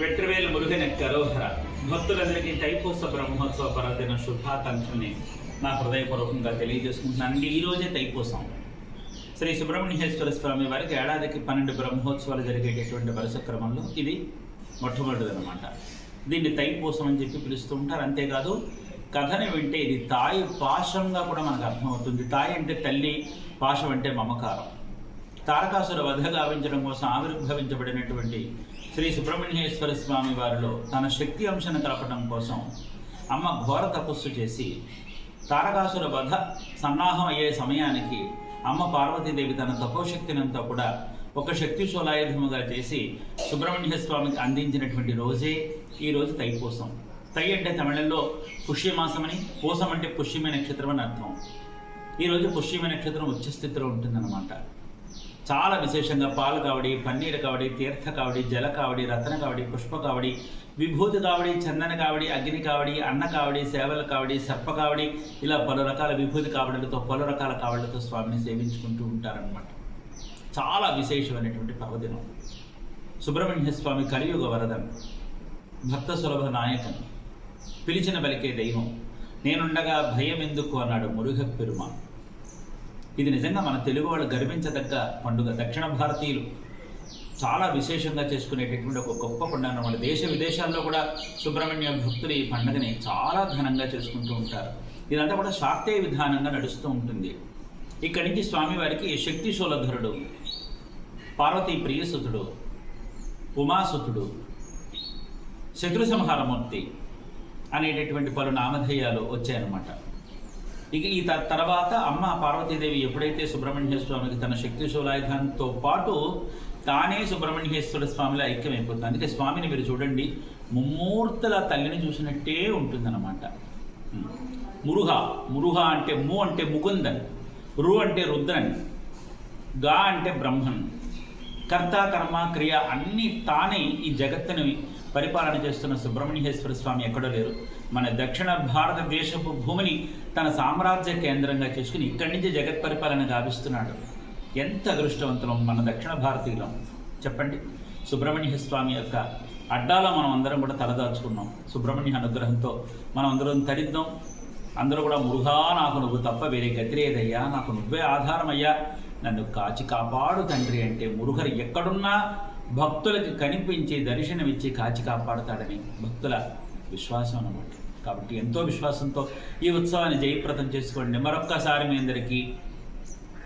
వెట్రవేలు మురుగన కరోహర. భక్తులందరికీ తైపూస బ్రహ్మోత్సవ పర్వదిన శుభాకాంక్షల్ని నా హృదయపూర్వకంగా తెలియజేసుకుంటున్నానండి. ఈ రోజే తైపూసం శ్రీ సుబ్రహ్మణ్యేశ్వర స్వామి వారికి ఏడాదికి పన్నెండు బ్రహ్మోత్సవాలు జరిగేటటువంటి వరుస క్రమంలో ఇది మొట్టమొదటిది అనమాట దీన్ని తైపూసం అని చెప్పి పిలుస్తూ ఉంటారు. అంతేకాదు కథని వింటే ఇది తాయి పాశంగా కూడా మనకు అర్థమవుతుంది. తాయి అంటే తల్లి పాశం అంటే మమకారం. తారకాసుర వధ గావించడం కోసం ఆవిర్భవించబడినటువంటి శ్రీ సుబ్రహ్మణ్యేశ్వర స్వామి వారిలో తన శక్తి అంశను కలపడం కోసం అమ్మ ఘోర తపస్సు చేసి తారకాసుర వధ సన్నాహం అయ్యే సమయానికి అమ్మ పార్వతీదేవి తన తపోశక్తినంతా కూడా ఒక శక్తి శోలాయుధముగా చేసి సుబ్రహ్మణ్య స్వామికి అందించినటువంటి రోజే ఈ రోజు తైపూసం తై అంటే తమిళంలో పుష్యమాసమని పూసం అంటే పుష్యమే నక్షత్రం అని అర్థం. ఈరోజు పుష్యమే నక్షత్రం ఉచ్చస్థితిలో ఉంటుందన్నమాట. చాలా విశేషంగా పాలు కావడి పన్నీరు కావడి తీర్థ కావడి జల కావడి రతన కావడి పుష్ప కావడి విభూతి కావడి చందన కావడి అగ్ని కావడి అన్న కావడి సేవల కావడి సర్ప కావడి ఇలా పలు రకాల విభూతి కావడలతో పలు రకాల కావడలతో స్వామిని సేవించుకుంటూ ఉంటారనమాట చాలా విశేషమైనటువంటి పర్వదినం. సుబ్రహ్మణ్య స్వామి కలియుగ వరదం. భక్త సులభ నాయకన్ పిలిచిన బలికే దైవం. నేనుండగా భయం ఎందుకు అన్నాడు మురుగ పెరుమ. ఇది నిజంగా మన తెలుగు వాళ్ళు గర్వించదగ్గ పండుగ. దక్షిణ భారతీయులు చాలా విశేషంగా చేసుకునేటటువంటి ఒక గొప్ప పండుగ. అన్నమాట దేశ విదేశాల్లో కూడా సుబ్రహ్మణ్య భక్తులు ఈ పండుగని చాలా ఘనంగా చేసుకుంటూ ఉంటారు. ఇదంతా కూడా శాక్తేయ విధానంగా నడుస్తూ ఉంటుంది. ఇక్కడి నుంచి స్వామివారికి శక్తి శూలధరుడు పార్వతీ ప్రియసుతుడు ఉమాసుతుడు శత్రు సంహారమూర్తి అనేటటువంటి పలు నామధేయాలు వచ్చాయన్నమాట. ఇక ఈ త- తర్వాత అమ్మ పార్వతీదేవి ఎప్పుడైతే సుబ్రహ్మణ్య స్వామికి తన శక్తి శూలాయుధంతో పాటు తానే సుబ్రహ్మణ్యేశ్వర స్వామిలో ఐక్యమైపోతుంది. అందుకే స్వామిని మీరు చూడండి ముమ్మూర్తుల తల్లిని చూసినట్టే ఉంటుందన్నమాట. మురుహ మురుహ అంటే ము అంటే ముకుందన్ రు అంటే రుద్రన్గా అంటే బ్రహ్మన్. కర్త కర్మ క్రియ అన్నీ తానే ఈ జగత్తుని పరిపాలన చేస్తున్న సుబ్రహ్మణ్యేశ్వర స్వామి ఎక్కడో లేరు. మన దక్షిణ భారతదేశపు భూమిని తన సామ్రాజ్య కేంద్రంగా చేసుకుని ఇక్కడి నుంచి జగత్ పరిపాలన గావిస్తున్నాడు. ఎంత అదృష్టవంతులం మన దక్షిణ భారతీయులం. చెప్పండి. సుబ్రహ్మణ్య స్వామి యొక్క అడ్డాలో మనం అందరం కూడా తలదాచుకున్నాం. సుబ్రహ్మణ్య అనుగ్రహంతో మనం అందరం తరిద్దాం అందరూ కూడా మృగా నాకు నువ్వు తప్ప వేరే గతి లేదయ్యా. నాకు నువ్వే ఆధారమయ్యా. నన్ను కాచి కాపాడు తండ్రి అంటే మురుగరు ఎక్కడున్నా భక్తులకి కనిపించి దర్శనమిచ్చి కాచి కాపాడుతాడని భక్తుల విశ్వాసం అన్నమాట. కాబట్టి ఎంతో విశ్వాసంతో ఈ ఉత్సవాన్ని జయప్రదం చేసుకోండి. మరొక్కసారి మీ అందరికీ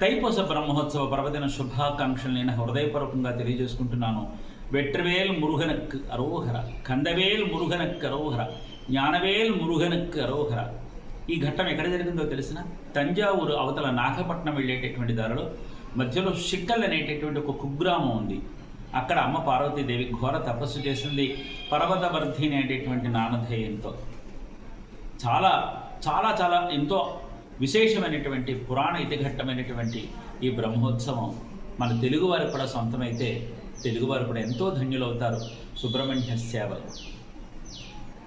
తైపోస బ్రహ్మోత్సవ పర్వదిన శుభాకాంక్షలు నేను హృదయపూర్వకంగా తెలియజేసుకుంటున్నాను. వెట్రవేల్ మురుగనక్ అరోహర కందవేల్ మురుగనక్ అరోహర జ్ఞానవేల్ మురుగనక్ అరోహర ఈ ఘట్టం ఎక్కడ జరిగిందో తెలిసిన తంజావూరు అవతల నాగపట్నం వెళ్ళేటటువంటి దారిలో మధ్యలో షిక్కల్ అనేటటువంటి ఒక కుగ్రామం ఉంది. అక్కడ అమ్మ పార్వతీదేవి ఘోర తపస్సు చేసింది. పర్వతవర్ధి అనేటటువంటి నానధేయంతో చాలా చాలా చాలా ఎంతో విశేషమైనటువంటి పురాణ ఇతిఘట్టమైనటువంటి ఈ బ్రహ్మోత్సవం మన తెలుగువారు కూడా సొంతమైతే తెలుగువారు కూడా ఎంతో ధన్యులవుతారు. సుబ్రహ్మణ్య సేవలు.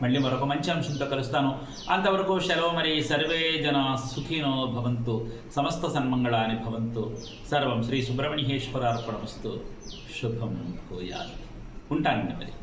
మళ్ళీ మరొక మంచి అంశంతో కలుస్తాను. అంతవరకు సెలవు మరి సర్వే జన సుఖినో భవంతు సమస్త సన్మంగళాని భవంతు. సర్వం శ్రీ సుబ్రహ్మణ్యేశ్వరార్పణమస్తు. శుభం భూయాత్. ఉంటానండి మరి.